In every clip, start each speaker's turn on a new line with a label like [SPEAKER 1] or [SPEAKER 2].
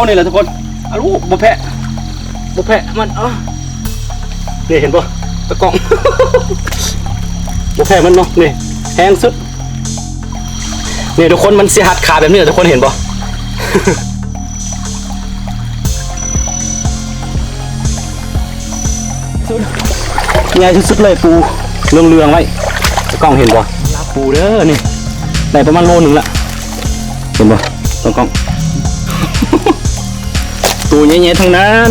[SPEAKER 1] ลนี่แหละทุกคนอาลูกบ่แพะบ่แพะมันเอ๋อนี่เห็นปะตะกล้อง บ่แพะมันเนาะนี่แห้งสุดนี่ทุกคนมันเสียหัดขาแบบนี้แหละทุกคนเห็นปะใหญ่สุดๆเลยปูเรืองเรืองๆไว้ตะกล้องเห็นปะปูเด้อนี่ได้ประมาณโลหนึงละเห็นปะตะกล้อง ตัวใหญ่ๆทั้งนั้น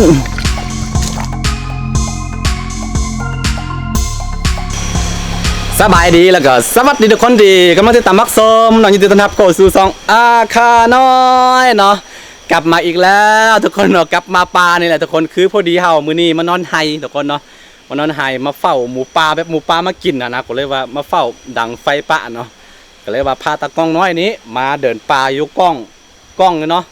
[SPEAKER 1] สบายดีแล้วก็สวัสดีทุกคนดีกำลังติดตามมักสมน้องยินดีต้อนรับเข้าสู่ซองอาคาน้อยเนาะกลับมาอีกแล้ว ทุกคนเนาะกลับมาปลานี่แหละทุกคนคือพอดีเฮามื้อนี้มานอนไห้ทุกคนเนาะมานอนไห้มาเฝ้าหมูป่าแบบหมูป่ามากินนะนะก็เลยว่ามาเฝ้าดังไฟปะเนาะก็เลยว่าพาตากล้องน้อยนี้ มาเดินป่าอยู่กล้องกล้องเนาะ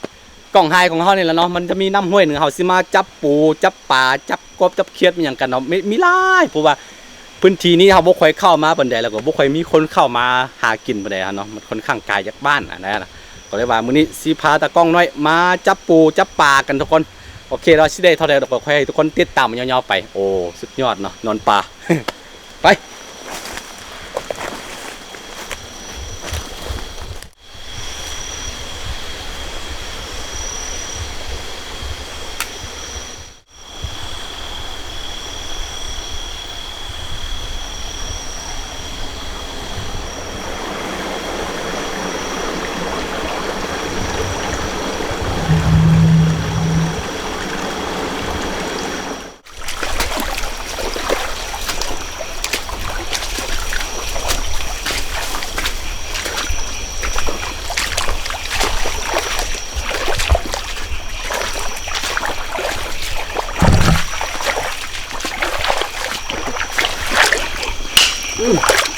[SPEAKER 1] กล้องไฮของเขาเนี่ยแหละเนาะมันจะมีน้ำห้วยหนึ่งเขาสิมาจับปูจับปลาจับกบจับเขียดมันอย่างกันเนาะมีมีหลายเพราะว่าพื้นที่นี้เขาบ่ค่อยเข้ามาปานใดแล้วก็บ่ค่อยมีคนเข้ามาหากินปานใดเนาะมันค่อนข้างไกลจากบ้านอะนะก็เลยว่ามื้อนี้สิพาตากล้องน้อยมาจับปูจับปลากันทุกคนโอเคเราสิได้เท่าใดเราก็คอยให้ทุกคนติดตามมันยาวๆไปโอ้สุดยอดเนาะนอนปลาไป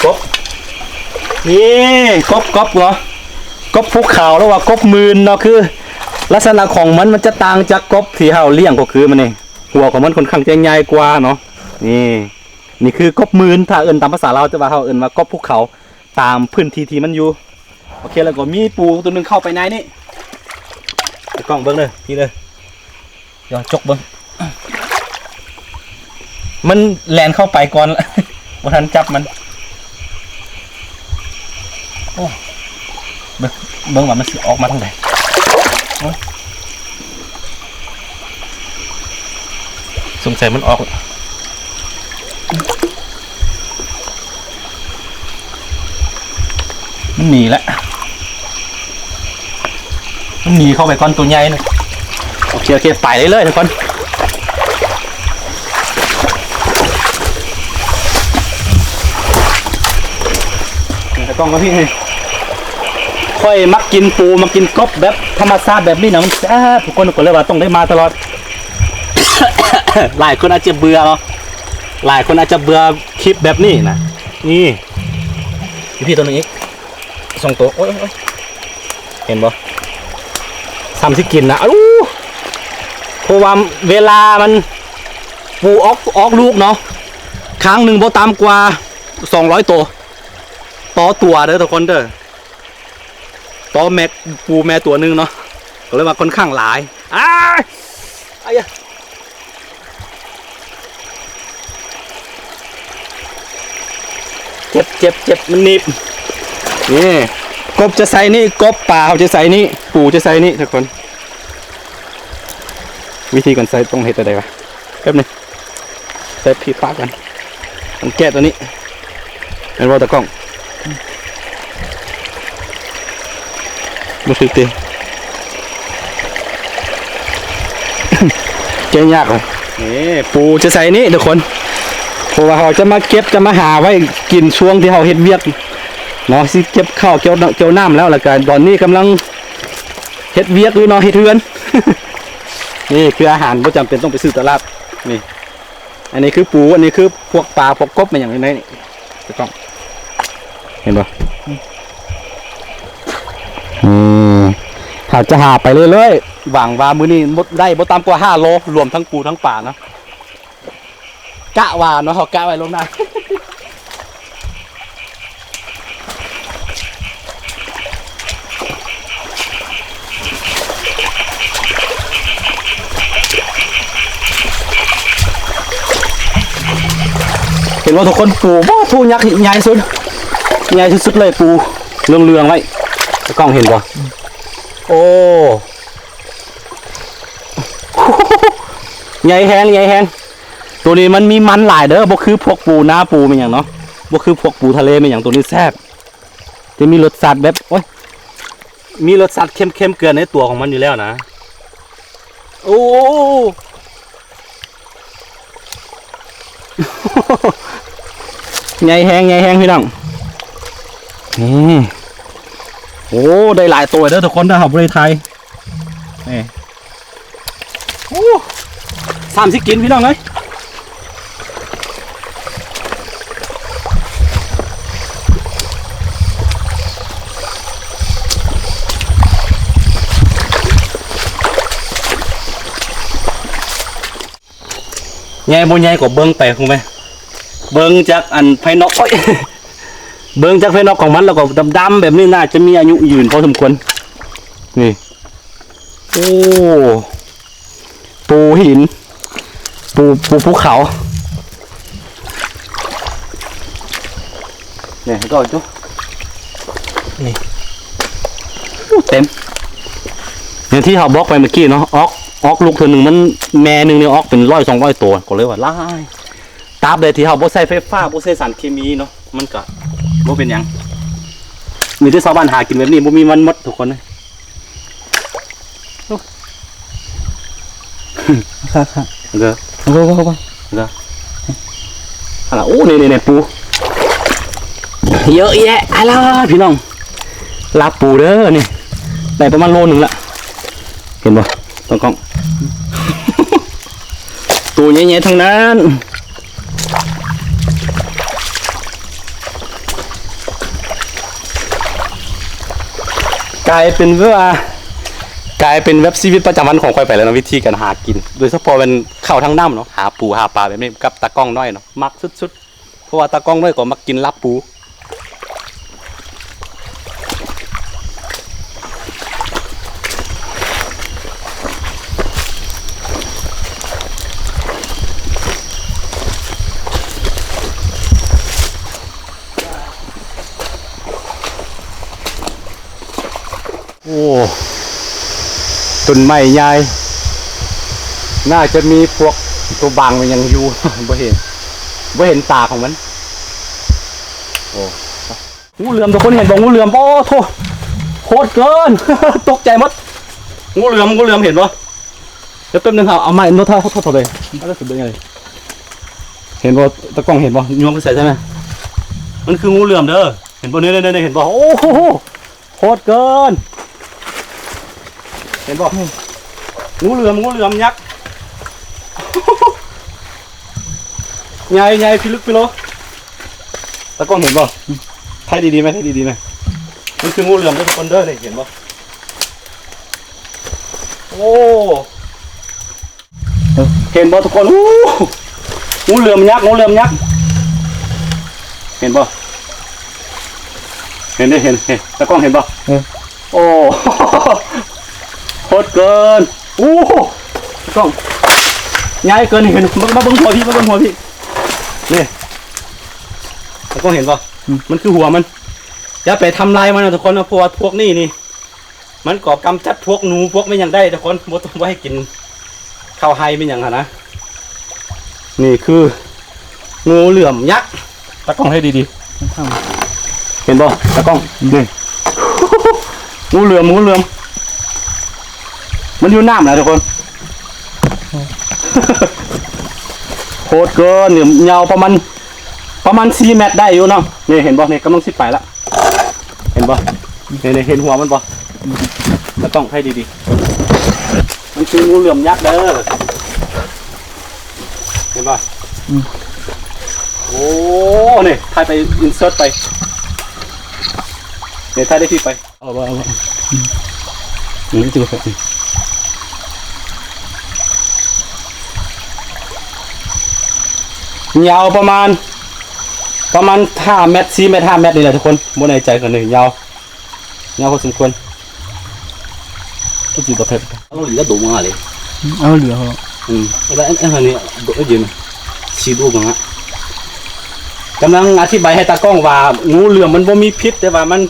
[SPEAKER 1] กบนี่กบกบเหรอกบภูเขาแล้วว่ากบมืนเนาะคือ ลักษณะของมันมันจะต่างจากกบที่เฮาเลี้ยงก็คือมันนี่หัวของมันค่อนข้างจะใหญ่กว่าเนาะนี่ นี่คือกบมืนถ้าเอิ้นตามภาษาเราจะว่าเฮาเอิ้นว่ากบภูเขาตามพื้นที่ที่มันอยู่โอเคแล้วก็มีปูตัวหนึงเข้าไปในนี่กล้องเบิ่งเลยพี่เลยเดี๋ยวจกเบิ่งมันแลนเข้าไปก่อนบ่ทันจับมัน โอ้ เบิ่งเบิ่งว่ามันสิออกมาทางใดโอ้ยสงสัยมันออกมันหนีแล้วมันหนีเข้าไปก้อนตัวใหญ่เลยโอเคโอเคไปเลยเลยทุกคนแต่กล้องก็พี่นี่ ค่อยมักกินปูมากินกบแบบธรรมชาติแบบนี้นะมันแซ่บทุกคนก็เลยว่าต้องได้มาตลอด หลายคนอาจจะเบื่อเนาะหลายคนอาจจะเบื่อคลิปแบบนี้นะนี่พี่ตัวนึงอีกสองตัวโอ้ยเห็นบ่ทำที่กินนะอู้เพราะว่าเวลามันปูออกออกลูกเนาะครั้งหนึ่งโบตามกว่าสองร้อยตัวต่อตัวเด้อทุกคนเด้อ ต่อแม็กปูแม่ตัวหนึงเนาะก็เลยว่าค่อนข้างหลายอ้าอ้ายะเจ็บเจ็บเจ็บมันหนิบนี่กบจะใส่นี่กบป่าเขาจะใส่นี่ปูจะใส่นี่ทุกคน วิธีการใส่ต้องเห็ดอะไรวะแป๊บหนึงใส่พีปากกันมันแก้ตัวนี้เห็นว่าตะกล้อง รู้สึกตีเจ๊ยากเลยนี่ปูจะใส่นี่ทุกคนเพราะว่าเขาจะมาเก็บจะมาหาไว้กินช่วงที่เขาเฮ็ดเวียกเนาะสิเก็บข้าวเกี่ยวเกี่ยวน้ำแล้วล้วกันตอนนี้กำลังเฮ็ดเวียกอยู่เนาะเฮ็ดเทือน นี่คืออาหารไม่จำเป็นต้องไปซื้อตลาดนี่ อันนี้คือปูอันนี้คือพวกปลาพวกกบมาอย่างนี้นี่ตะกล้อง เห็นปะากจะหาไปเรื่อยๆหวังว่ามื้อนี้บ่ได้บ่ต่ำกว่าห้าโลรวมทั้งปูทั้งป่าเนาะกะว่าเนาะเขากะไว้ลงหน้าเห็นว่าทุกคนปูบ่ปูยักษ์ใหญ่สุดใหญ่สุดเลยปูเรืองๆไว้กล้องเห็นบ่ โอ้ใหญ่แฮงใหญ่แฮงตัวนี้มันมีมันหลายเด้อบ่คือพวกปูหน้าปูเป็นอย่างเนาะบ่คือพวกปูทะเลเป็นอย่างตัวนี้แซ่บจะมีรสชาติแบบโอ้ยมีรสชาติเข้มๆเกินในตัวของมันอยู่แล้วนะ โอ้ใหญ่แฮงใหญ่แฮงพี่น้องนี่ โอ้ได้หลายตัวเด้อทุกคนนะครับบริไทยนี่โอ้สามสิกินพี่น้องเลยใหญ่บ่ใหญ่กว่าเบิ้งไปคงไหมเบิ้งจากอันภายนอกโอ้ย เบิ้งจากภายนอกของมันแล้วก็ดำๆแบบนี้น่าจะมีอายุยืนพอสมควร นี่ โอ้ ปูหิน ปูปูภูเขา เนี่ยก็จุนี่เต็ม อย่างที่เขาบอกไปเมื่อกี้เนาะออกออกลูกเธอหนึ่งมันแม่หนึ่งเนี่ยออกเป็นร้อยสองร้อยตัวก็เลยว่าหล่ายตาบใดที่เฮาบ่ใส่ไฟฟ้าบ่ใส่สารเคมีเนาะมันก็ บ่เป็นหยัง มีแต่ชาวบ้านหากินแบบนี้บ่มีมันหมดทุกคนเลย
[SPEAKER 2] ค่ะค่ะ
[SPEAKER 1] เด้อ
[SPEAKER 2] เอาไปเอาไป
[SPEAKER 1] อะไรโอ้นี่ๆๆปู เยอะแยะอะไรพี่น้องลาบปูเด้อนี่ได้ประมาณโลหนึงละ เห็นบ่ต้องกล้อง ตัวใหญ่ๆทั้งนั้น กลายเป็นว่ากลายเป็นเว็บชีวิตประจำวันของคอยไปแล้วนะวิธีการหากิน โดยเฉพาะเป็นเข้าทางน้ำเนาะหาปูหาปลาแบบนี้กับตะกล้องน้อยเนาะมักสุดๆเพราะว่าตะกล้องน้อยก็มักกินลับปู โอ้ต้นไม้ใหญ่น่าจะมีพวกตัวบางมันยังอยู่บ่เห็นบ่เห็นตาของมัน โอ้งูเหลือมทุกคนเห็นบ่งูเหลือมโอ้โถโคตรเกิน ตกใจมดงูเหลือมงูเหลือมเห็นบ่เดี๋ยวแป๊บนึงครับเอาไม้โน้ตเท่าเท่าเท่าเลยแล้วสุดเป็นไงเห็นบ่ตะกล้องเห็นบ่ยวงไปใส่ใช่ไหมมันคืองูเหลือมเด้อเห็นบ่เนี่ยเนี่ยเนี่ยเห็นบ่โอ้โหโคตรเกิน เห็นบ่งูเหลือมงูเหลือมยักษ์ใหญ่ใหญ่พิลึกพิโลตะกล้องเห็นบ่ถ่ายดีๆไหมถ่ายดีๆไหมมันคืองูเหลือมทุกคนเด้อเนี่ยเห็นบ่โอ้เห็นบ่ทุกคนอู้งูเหลือมยักษ์งูเหลือมยักษ์เห็นบ่เห็นได้เห็นเห็นตะกล้องเห็นบ่
[SPEAKER 2] เออ
[SPEAKER 1] โอ้ โคตรเกินโอ้กล้องง่ายเกินเห็นมามาเบิ้งหัวพี่มาเบิ้งหัวพี่นี่แล้วก็เห็นป่ะมันคือหัวมันอย่าไปทำลายมันนะทุกคนนะเพราะว่าพวกนี้นี่ มันก่อกำจัดพวกหนูพวกไม่ยังได้ทุกคนบ่ต้องไว้ให้กินข้าวไฮไม่ยังหะนะนี่คืองูเหลื่อมยักษ์ตะกล้องให้ดีๆเห็นป่ะตะกล้องนี่งูเหลือมงูเหลือม มันอยู่น้ำนะทุกคนโคตรเกินเนี่ยยาวประมาณประมาณสี่เมตรได้อยู่เนาะนี่เห็นบ่เนี่ยกำลังสิไปละเห็นบ่เนี่ยเห็นหัวมันบ่แล้วต้องให้ดีๆ มันคืองูเหลือมยักษ์เด้อเห็นบ่โอ้เนี่ยถ่ายไปอินเสิร์ตไปเนี่ยถ่ายได้พี่ไปเอาบ่เอาบ่อืมนี่ตัวแบบนี้ ยาวประมาณ ประมาณห้าเมตรสี่เมตรห้าเมตรนี่แหละทุกคนบนในใจกันเลยยาวยาวพอสมควรก็จีบตัวเพชรเอาเหลือดูมาเลย
[SPEAKER 2] เอาเหลือเหรอ
[SPEAKER 1] อืมแล้วอันอันนี้ดูยืนชีดูมั้งอะกำลังอธิบายให้ตากล้องว่างูเหลือมมันบ่มีพิษแต่ว่ามัน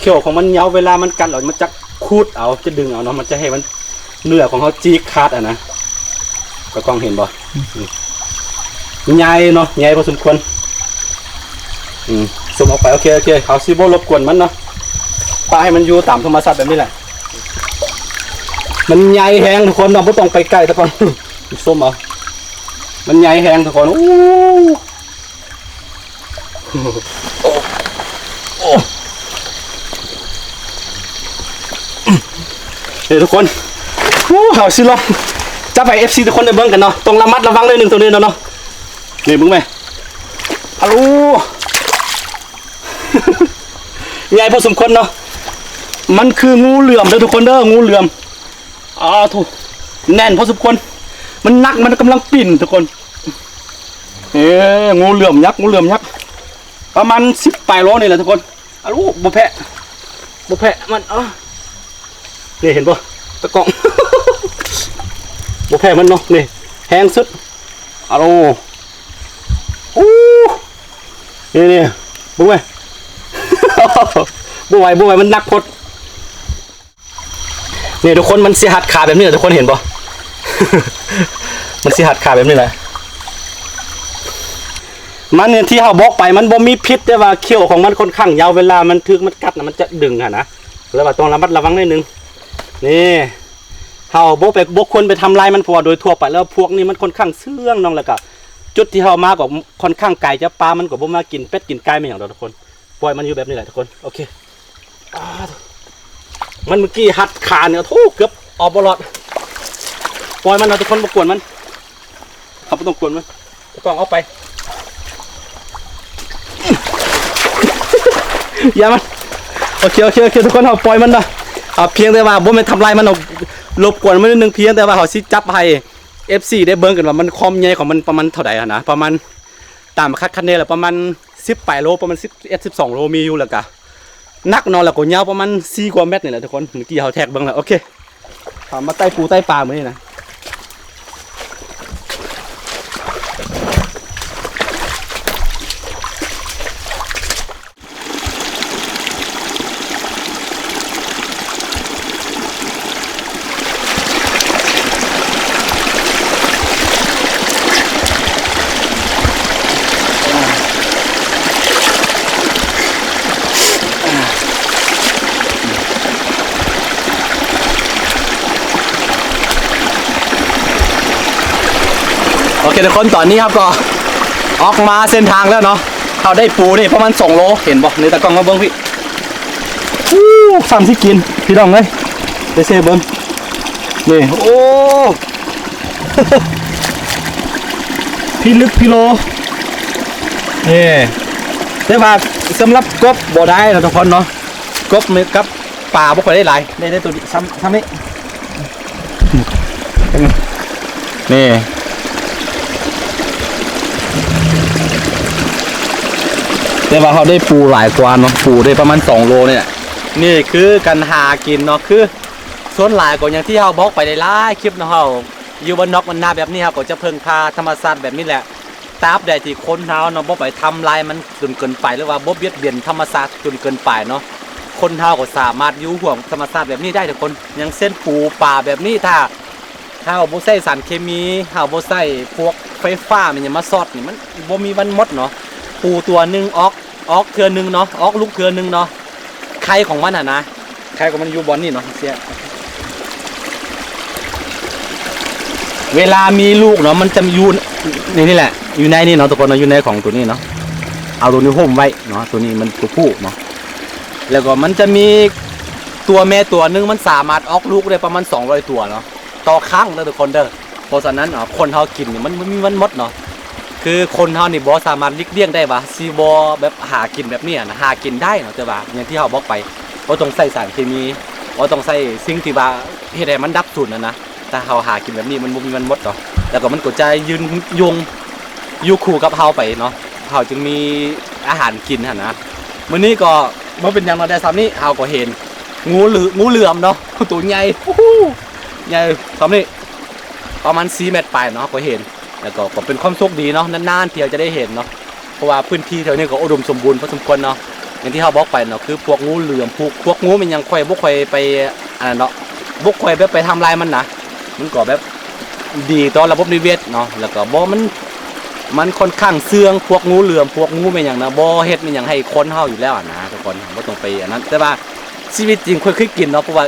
[SPEAKER 1] เขี้ยวของมันยาวเวลามันกัดแล้วมันจะคูดเอาจะดึงเอาเนาะมันจะให้มันเนื้อของเขาจีกขาดอะนะตากล้องเห็นบ่อืม ใหญ่เนาะใหญ่พอสมควรอืมส่งออกไปโอเคโอเคเขาซีโบรบกวนมันเนาะปล่อยให้มันอยู่ตามธรรมชาติแบบนี้แหละ มันใหญ่แหงทุกคนเราไม่ต้องไปใกล้ตะกอนส้มเอามันใหญ่แหงทุกคนอู้โอ้โอ้เฮ้ยทุกคนอู้เห่าสิลองจะไปเอฟซีทุกคนได้เบิ่งกันเนาะต้องระมัดระวังเลยหนึ่งตัวนี้เนาะเนาะนี่มึงไหมฮัลโหลใหญ่พอสมควรเนาะ มันคืองูเหลือมเด้อทุกคนเด้องูเหลือมอ่าถูกแน่นพอสมควร มันหนักมันกำลังปิ่นทุกคน เอ้งูเหลื่อมยักษ์งูเหลื่อมยักษ์ประมาณสิบปลายโลนี่แหละทุกคนอาลูกบ่แพะบ่แพะมันเออนี่เห็นปะตะกร้องบ่แพะมันเนาะนี่แห้งสุดอาลู อู้นี่นี่บุ้งไหมบุ้งไหวบุ้งไหวมันนักพดเนี่ยทุกคนมันเสียหัดขาแบบนี้แหละทุกคนเห็นปะมันเสียหัดขาแบบนี้แหละมันเนี่ยที่เขาบอกไปมันบ่มีพิษแต่ว่าเขี้ยวของมันค่อนข้างยาวเวลามันถึกมันกัดนะมันจะดึงอะนะแล้วว่าต้องระมัดระวังนิดนึงนี่เขาบอกไปบอกควรไปทำลายมันพราะว่าโดยทั่วไปแล้วพวกนี้มันค่อนข้างเสื่องน้องแล้วก็ จุดที่เขามาก็ค่อนข้างไกลจะปลามันก็บ่มากินเป็ดกินไก่ไม่อย่างเดียวทุกคนปล่อยมันอยู่แบบนี้แหละทุกคนโอเคอมันเมื่อกี้หัดขาเนี่ยโธ่เกือบออกบอลอดปล่อยมันเอาทุกคนมากวนมันเขาไม่ต้องกวนมันตะกล้องเอาไปอย่ามันโอเคโอเคโอเคทุกคนเอาปล่อยมันนะเอาเพียงแต่ว่าบ่แม่ทำลายมันเอารบกวนมันนิดนึงเพียงแต่ว่าเขาสิจับให้ FC ได้เบิ่งกันว่ามันความใหญ่ของมันประมาณเท่าใดอะนะประมาณตามคัดคะแนนแหละประมาณ18โลประมาณ11 12โลมีอยู่แล้วกะนักนอนแล้วก็ยาวประมาณสี่กว่าเมตรนี่แหละทุกคนเมื่อกี้เฮาแท็กเบ้างแล้วโอเคถามมาใต้ปูใต้ปลาเหมือนนี่นะ โอเคทุกคนตอนนี้ครับก็ออกมาเส้นทางแล้วเนาะเขาได้ปูนี่ประมาณ2โลเห็นบ่ในตะกล้องมาเบิ้งพี่อู้ซ้ำที่กินพี่น้องเลยเดเซเบิ้งนี่โอ้พี่ลึกพี่โลนี่แต่ว่าสำหรับกบบ่ได้นะทุกคนเนาะกบนี่กับป่าบ่ค่อยได้หลายได้ได้ตัวซ้ำซ้ำนี้นี่ แต่ว่าเขาได้ปูหลายกว่าเนาะปูได้ประมาณ2โลเนี่ยนี่คือการหากินเนาะคือส่วนหลายก็อย่างที่เขาบอกไปในไลฟ์คลิปเนาะเขาอยู่บนนอกมันนาแบบนี้ครับก็จะเพิ่งพาธรรมชาติแบบนี้แหละตราบใดที่คนเฮาเนาะบ่ไปทำลายมันจนเกินไปหรือว่าบ่เบียดเบียนธรรมชาติจนเกินไปเนาะคนเฮาก็สามารถอยู่ห่วงธรรมชาติแบบนี้ได้ทุกคนอย่างเส้นปูป่าแบบนี้ถ้าถ้าเราบ่ใส่สารเคมีถ้าเราบ่ใส่พวกไฟฟ้ามันยังมาซอดนี่มันบ่มีวันหมดเนาะปูตัวหนึงออก ออกเทือหนึงเนาะออกลูกเทือหนึงเนาะไข่ของมันอะนะไข่ของมันอยู่บนนี่เนาะเสียเวลามีลูกเนาะมันจะอยู่นี่นี่แหละ อยู่ในนี่เนาะทุกคนเนาะอยู่ในของตัวนี้เนาะเอาตัวนี้ห่มไว้เนาะตัวนี้มันตัวผู้เนาะแล้วก็มันจะมีตัวแม่ตัวหนึงมันสามารถออกลูกได้ประมาณ200ตัวเนาะต่อครั้งเด้อทุกคนเด้อเพราะฉะนั้นอ๋อคนเฮากินนี่มันมันมันมดเนาะ คือคนเฮานี่บ่สามารถลีกเลี่ยงได้ว่าสิบ่แบบหากินแบบเนี้ยนะหากินได้เนาะแต่ว่าอย่างที่เฮาบอกไปบ่ต้องใส่สารเคมีบ่ต้องใส่สิ่งที่ว่าเฮ็ดให้มันดับสูญนะนะถ้าเฮาหากินแบบนี้มันบ่มีมันหมดเนาะแล้วก็มันก็จะยืนยงอยู่คู่กับเฮาไปเนาะเฮาจึงมีอาหารกินหั่นนะมื้อนี้ก็บ่เป็นหยังเนาะได้ซ้ำนี้เฮาก็เห็นงูหลืองูเหลือมเนาะตัวใหญ่ใหญ่คำนี้ประมาณ4เมตรปลายเนาะก็เห็น แล้วก็ก็เป็นความโชคดีเนาะนานๆเที่ยวจะได้เห็นเนาะเพราะว่าพื้นที่แถวนี้ก็อุดมสมบูรณ์พอสมควรเนาะอย่างที่เขาบอกไปเนาะคือพวกงูเหลือมพวกพวกงูมันยังค่อยบ่ค่อยไปอันนั้นเนาะบ่ค่อยแบบไปทำลายมันนะมันก็แบบดีต่อระบบนิเวศเนาะแล้วก็บ่มันมันค่อนข้างเสื่องพวกงูเหลือมพวกงูเป็นอย่างนะบ่เฮ็ดเป็นอย่างให้คนเฮาอยู่แล้วนะทุกคนบ่ต้องไปอันนั้น แต่ว่าชีวิตจริงค่อยเคยกินเนาะเพราะว่า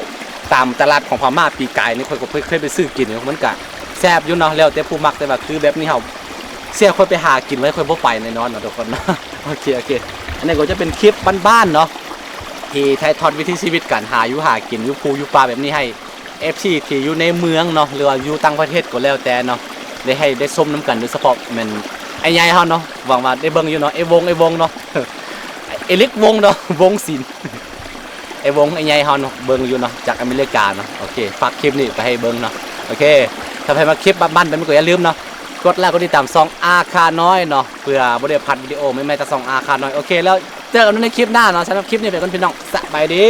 [SPEAKER 1] ตามตลาดของพม่าปีกายนี่ค่อยก็เคยเคยไปซื้อกินมันก็ แซ่บอยู่เนาะแล้วแต่ผู้มักแต่ว่าคือแบบนี้เฮาเสียค่อยไปหากินไว้ค่อยบ่ไปแน่นอนเนาะทุกคนนะโอเคโอเคอันนี้ก็จะเป็นคลิปบ้านๆเนาะที่ถ่ายทอดวิถีชีวิตการหาอยู่หากินอยู่ภูอยู่ป่าแบบนี้ให้ FC ที่อยู่ในเมืองเนาะหรือว่าอยู่ต่างประเทศก็แล้วแต่เนาะได้ให้ได้ชมน้ำกันโดยเฉพาะมันไอ้ใหญ่เฮาเนาะหวังว่าได้เบิ่งอยู่เนาะไอ้วงไอ้วงเนาะไอ้เล็กวงเนาะวงศิลป์ไอ้วงไอ้ใหญ่เฮาเนาะเบิ่งอยู่เนาะจากอเมริกาเนาะโอเคฝากคลิปนี้ไปให้เบิ่งเนาะโอเค ถ้าใครมาคลิปบ้านๆไปมันก็อย่าลืมเนาะกดไลค์กดติดตามซองอาคาน้อยเนาะเพื่อบ่ได้พลาดวิดีโอไม่ๆจากซองอาคาน้อยโอเคแล้วเจอกันในคลิปหน้าเนาะสำหรับคลิปนี้เป็นคนพี่น้องสบายดี